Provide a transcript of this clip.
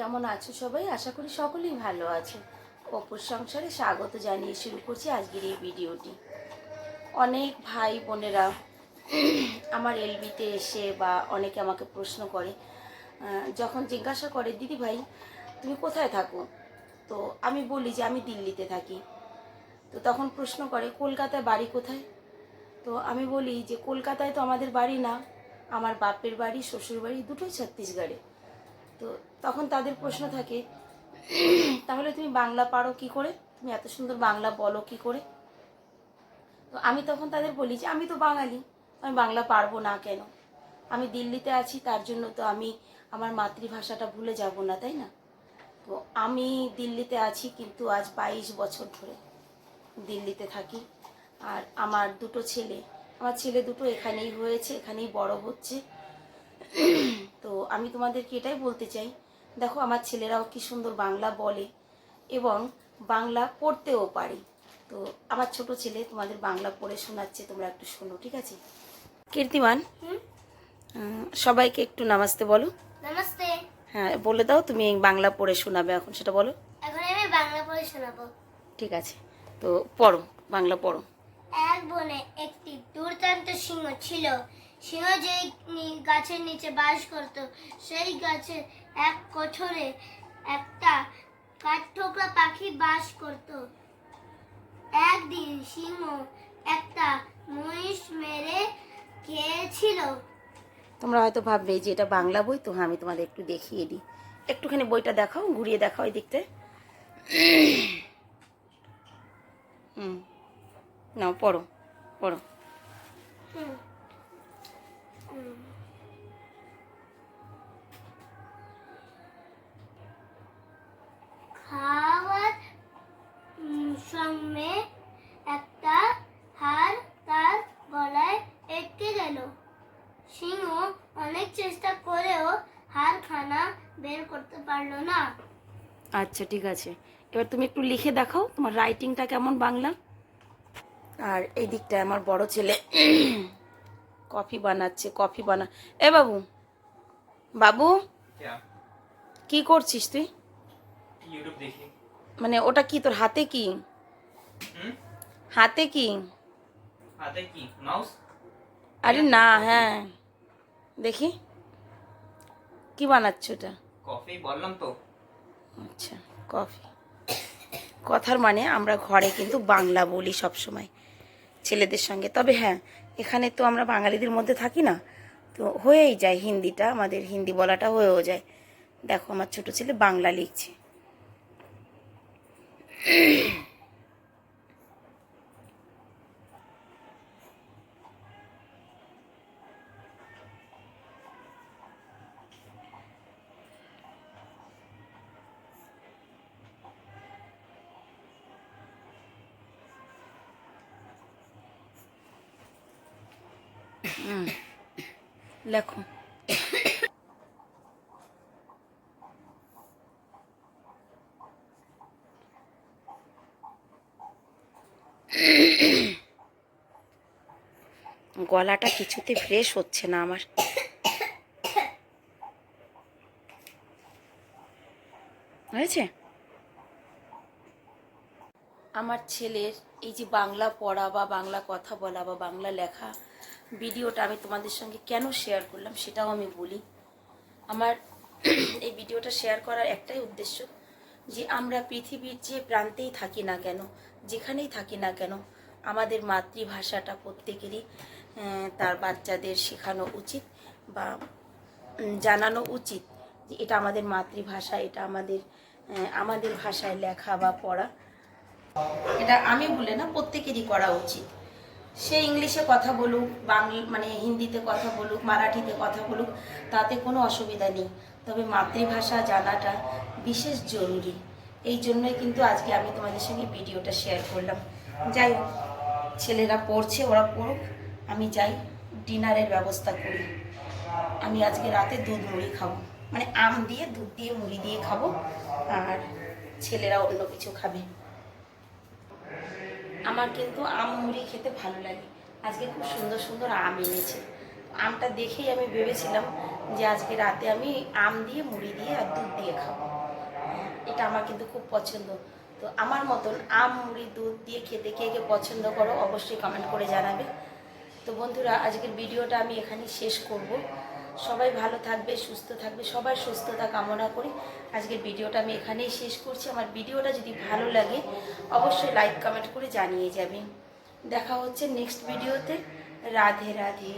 কেমন আছো সবাই? আশা করি সকলেই ভালো আছো। অপুর সংসারে স্বাগত জানিয়ে শুরু করছি আজকের এই ভিডিওটি। অনেক ভাই বোনেরা আমার এলবিতে এসে বা অনেকে আমাকে প্রশ্ন করে যখন জিজ্ঞাসা করে, দিদি ভাই, তুমি কোথায় থাকো? তো আমি বলি যে, আমি দিল্লিতে থাকি। তো তখন প্রশ্ন করে কলকাতায় বাড়ি কোথায়? তো আমি বলি যে, কলকাতায় তো আমাদের বাড়ি না। আমার বাপের বাড়ি শ্বশুর বাড়ি দুটোই ছত্তিশগড়ে। তো তখন তাদের প্রশ্ন থাকে, তাহলে তুমি বাংলা পারো কি করে? তুমি এত সুন্দর বাংলা বলো কি করে? তো আমি তখন তাদের বলি যে, আমি তো বাঙালি, আমি বাংলা পারব না কেন? আমি দিল্লিতে আছি, তার জন্য তো আমি আমার মাতৃভাষাটা ভুলে যাব না, তাই না? তো আমি দিল্লিতে আছি কিন্তু আজ বাইশ বছর ধরে দিল্লিতে থাকি। আর আমার দুটো ছেলে, আমার ছেলে দুটো এখানেই হয়েছে, এখানেই বড় হচ্ছে। তো আমি তোমাদেরকে এটাই বলতে চাই দেখো আমার ছেলেরাও কি সুন্দর বাংলা বলে এবং বাংলা পড়তেও পারে। তো আমার ছোট ছেলে তোমাদের বাংলা পড়ে শোনাচ্ছে তোমরা একটু শোনো ঠিক আছে? কীর্তিমান সবাইকে একটু নামাজতে বলো। নমস্তে। হ্যাঁ বলে দাও তুমি বাংলা পড়ে শোনাবে এখন সেটা বলো। এখন আমি বাংলা পড়ে শোনাবো। ঠিক আছে তো পড়ো বাংলা পড়ো। এক বনে একটি দুর্দান্ত সিংহ ছিল সিংহ যেই গাছের নিচে বাস করত সেই গাছের এক কোঠরে একটা কাঠঠোকরা পাখি বাস করত। একদিন সিংহ একটা মহিষ মেরে খেয়েছিল। তোমরা হয়তো ভাববে যে এটা বাংলা বই তো হ্যাঁ আমি তোমাদের একটু দেখিয়ে দিই। একটুখানি বইটা দেখাও ঘুরিয়ে দেখাও এই দিকটায় হুম। নাও পড়ো পড়ো। হুম। খাওয়ার সঙ্গে একটা হার তার গলায় এঁটকে গেল। সিংহ অনেক চেষ্টা করেও হারখানা বের করতে পারল না। আচ্ছা ঠিক আছে। এবার তুমি একটু লিখে দেখাও তোমার রাইটিংটা কেমন বাংলা। আর এই দিকটায় আমার বড় ছেলে। কফি বানাচ্ছে কফি বানা এ বাবু বাবু কি করছিস তুই? মানে ওটা কি তোর হাতে কি? হাতে কি? আরে না হ্যাঁ। দেখি। কি বানাচ্ছ ওটা? কফি বললাম তো। আচ্ছা কফি। কথার মানে আমরা ঘরে কিন্তু বাংলা বলি সব সময় ছেলেদের সঙ্গে। তবে হ্যাঁ এখানে তো আমরা বাঙালিদের মধ্যে থাকি না, তো হয়েই যায় হিন্দিটা, আমাদের হিন্দি বলাটা হয়েও যায়। দেখো, আমার ছোট ছেলে বাংলা লিখছে। লেখো। গলাটা কিছুতে ফ্রেশ হচ্ছে না আমার। হয়েছে? আমার ছেলের এই যে বাংলা পড়া বা বাংলা কথা বলা বা বাংলা লেখা ভিডিওটা আমি তোমাদের সঙ্গে কেন শেয়ার করলাম সেটাও আমি বলি। আমার এই ভিডিওটা শেয়ার করার একটাই উদ্দেশ্য যে আমরা পৃথিবীর যে প্রান্তেই থাকি না কেন, যেখানেই থাকি না কেন, আমাদের মাতৃভাষাটা প্রত্যেকেরই তার বাচ্চাদের শেখানো উচিত বা জানানো উচিত যে এটা আমাদের মাতৃভাষা, এটা আমাদের আমাদের ভাষায় লেখা বা পড়া। এটা আমি বলে না, প্রত্যেকেরই করা উচিত। সে ইংলিশে কথা বলুক, বাংলা মানে হিন্দিতে কথা বলুক, মারাঠিতে কথা বলুক, তাতে কোনো অসুবিধা নেই। তবে মাতৃভাষা জানাটা বিশেষ জরুরি। এই জন্যই কিন্তু আজকে আমি তোমাদের সঙ্গে ভিডিওটা শেয়ার করলাম। যাই হোক, ছেলেরা পড়ছে, ওরা পড়ুক, আমি যাই, ডিনারের ব্যবস্থা করি। আমি আজকে রাতে দুধ মুড়ি খাব। মানে আম দিয়ে, দুধ দিয়ে, মুড়ি দিয়ে খাব, আর ছেলেরা অন্য কিছু খাবে। আমার কিন্তু আম মুড়ি খেতে ভালো লাগে। আজকে খুব সুন্দর সুন্দর আম এনেছে। আমটা দেখেই আমি ভেবেছিলাম যে আজকে রাতে আমি আম দিয়ে মুড়ি দিয়ে আর দুধ দিয়ে খাব। এটা আমার কিন্তু খুব পছন্দ। তো আমার মতন আম, মুড়ি, দুধ দিয়ে খেতে কে কে পছন্দ করো অবশ্যই কমেন্ট করে জানাবে। তো বন্ধুরা, আজকের ভিডিওটা আমি এখানেই শেষ করব। সবাই ভালো থাকবে, সুস্থ থাকবে, সবার সুস্থতা কামনা করি। আজকের ভিডিওটা আমি এখানেই শেষ করছি। আমার ভিডিওটা যদি ভালো লাগে, অবশ্যই লাইক কমেন্ট করে জানিয়ে যাবেন। দেখা হচ্ছে নেক্সট ভিডিওতে রাধে রাধে।